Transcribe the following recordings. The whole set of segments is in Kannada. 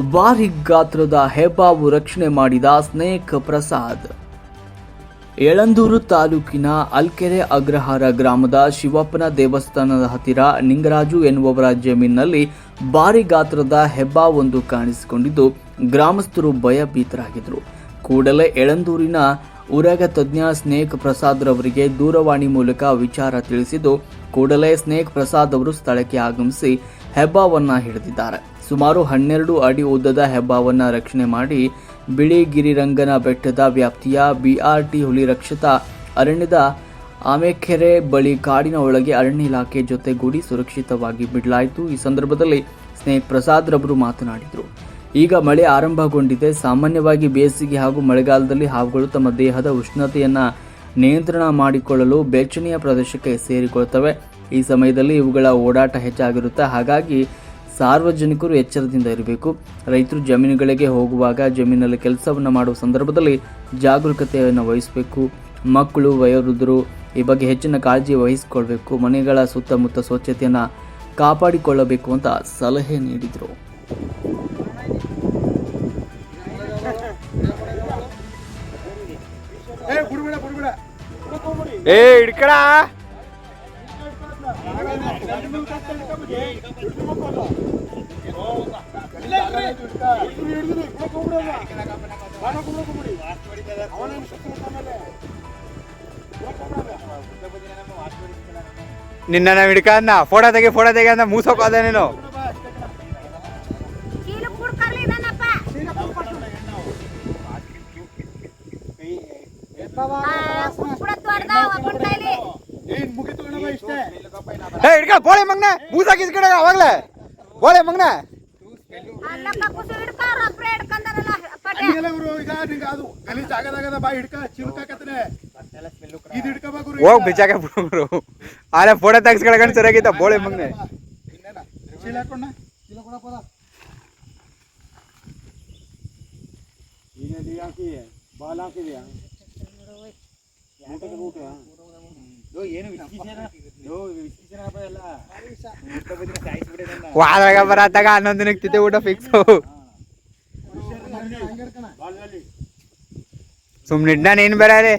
ಭಾರಿ ಗಾತ್ರದ ಹೆಬ್ಬಾವು ರಕ್ಷಣೆ ಮಾಡಿದ ಸ್ನೇಕ್ ಪ್ರಸಾದ್. ಯಳಂದೂರು ತಾಲೂಕಿನ ಅಲ್ಕೆರೆ ಅಗ್ರಹಾರ ಗ್ರಾಮದ ಶಿವಪ್ಪನ ದೇವಸ್ಥಾನದ ಹತ್ತಿರ ನಿಂಗರಾಜು ಎನ್ನುವವರ ಜಮೀನಿನಲ್ಲಿ ಭಾರಿ ಗಾತ್ರದ ಹೆಬ್ಬಾವೊಂದು ಕಾಣಿಸಿಕೊಂಡಿದ್ದು, ಗ್ರಾಮಸ್ಥರು ಭಯಭೀತರಾಗಿದ್ದರು. ಕೂಡಲೇ ಯಳಂದೂರಿನ ಉರಗ ತಜ್ಞ ಸ್ನೇಕ್ ಪ್ರಸಾದ್ ರವರಿಗೆ ದೂರವಾಣಿ ಮೂಲಕ ವಿಚಾರ ತಿಳಿಸಿದ್ದು, ಕೂಡಲೇ ಸ್ನೇಕ್ ಪ್ರಸಾದ್ ಅವರು ಸ್ಥಳಕ್ಕೆ ಆಗಮಿಸಿ ಹೆಬ್ಬಾವನ್ನ ಹಿಡಿದಿದ್ದಾರೆ. ಸುಮಾರು ಹನ್ನೆರಡು ಅಡಿ ಉದ್ದದ ಹೆಬ್ಬಾವನ್ನು ರಕ್ಷಣೆ ಮಾಡಿ ಬಿಳಿ ಗಿರಿರಂಗನ ಬೆಟ್ಟದ ವ್ಯಾಪ್ತಿಯ ಬಿಆರ್ಟಿ ಹುಲಿ ರಕ್ಷಿತ ಅರಣ್ಯದ ಆಮೆಕೆರೆ ಬಳಿ ಕಾಡಿನ ಒಳಗೆ ಅರಣ್ಯ ಇಲಾಖೆ ಜೊತೆಗೂಡಿ ಸುರಕ್ಷಿತವಾಗಿ ಬಿಡಲಾಯಿತು. ಈ ಸಂದರ್ಭದಲ್ಲಿ ಸ್ನೇಹ ಪ್ರಸಾದ್ ರವರು ಮಾತನಾಡಿದರು. ಈಗ ಮಳೆ ಆರಂಭಗೊಂಡಿದೆ. ಸಾಮಾನ್ಯವಾಗಿ ಬೇಸಿಗೆ ಹಾಗೂ ಮಳೆಗಾಲದಲ್ಲಿ ಹಾವುಗಳು ತಮ್ಮ ದೇಹದ ಉಷ್ಣತೆಯನ್ನು ನಿಯಂತ್ರಣ ಮಾಡಿಕೊಳ್ಳಲು ಬೆಚ್ಚನೆಯ ಪ್ರದೇಶಕ್ಕೆ ಸೇರಿಕೊಳ್ತವೆ ಈ ಸಮಯದಲ್ಲಿ ಇವುಗಳ ಓಡಾಟ ಹೆಚ್ಚಾಗಿರುತ್ತೆ. ಹಾಗಾಗಿ ಸಾರ್ವಜನಿಕರು ಎಚ್ಚರದಿಂದ ಇರಬೇಕು. ರೈತರು ಜಮೀನುಗಳಿಗೆ ಹೋಗುವಾಗ ಜಮೀನಲ್ಲಿ ಕೆಲಸವನ್ನು ಮಾಡುವ ಸಂದರ್ಭದಲ್ಲಿ ಜಾಗರೂಕತೆಯನ್ನು ವಹಿಸಬೇಕು. ಮಕ್ಕಳು ವಯೋವೃದ್ಧರು ಈ ಬಗ್ಗೆ ಹೆಚ್ಚಿನ ಕಾಳಜಿ ವಹಿಸಿಕೊಳ್ಬೇಕು. ಮನೆಗಳ ಸುತ್ತಮುತ್ತ ಸ್ವಚ್ಛತೆಯನ್ನು ಕಾಪಾಡಿಕೊಳ್ಳಬೇಕು ಅಂತ ಸಲಹೆ ನೀಡಿದರು. ಏ ಹಿಡ್ಕಡ. ನಿನ್ನ ನಾವು ಹಿಡ್ಕಂದ ಫೋಟೋ ತೆಗಿ ಫೋಟೋ ತೆಗಿ ಅಂತ ಮೂಸೋಕ್ ಹೋದೆ ನೀನು ಬೋಳೆ ಮಗ್ನ ಮೂಸಾಕ್ ಇಸ್ಕಡೆ ಅವಾಗ್ಲೇ. ಬೋಳೆ ಮಗ್ನ. ಹೋಗ್ ಬಿಚ್ಚಾಕ ಬಿಡು ಆಲೆ ಫೋಟೋ ತೆಗ್ಸ್ಕೊಳಕಂಡ್ ಸರಿಯಾಗಿತ್ತ ಬೋಳೆ ಮಗ್ನೆ. ವಾದ್ರಾಗ ಬರತ್ತಾಗ ಹನ್ನೊಂದು ದಿನಕ್ಕೆ ತಿದ್ದೆ ಊಟ ಫಿಕ್ಸ್ ಸುಮ್ಮನೆ ಇಡ್ನ ನೀನ್ ಬೇರೆ ರೀ?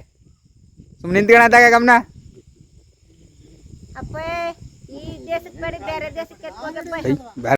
ಸುಮ್ನೆ ನಿಂತ್ಕೊಳತ್ತಾಗ ಗಮನ. ಅಪ್ಪ ಈ ದೇಶಕ್ಕೆ ಬೇರೆ ದೇಶಕ್ಕೆ.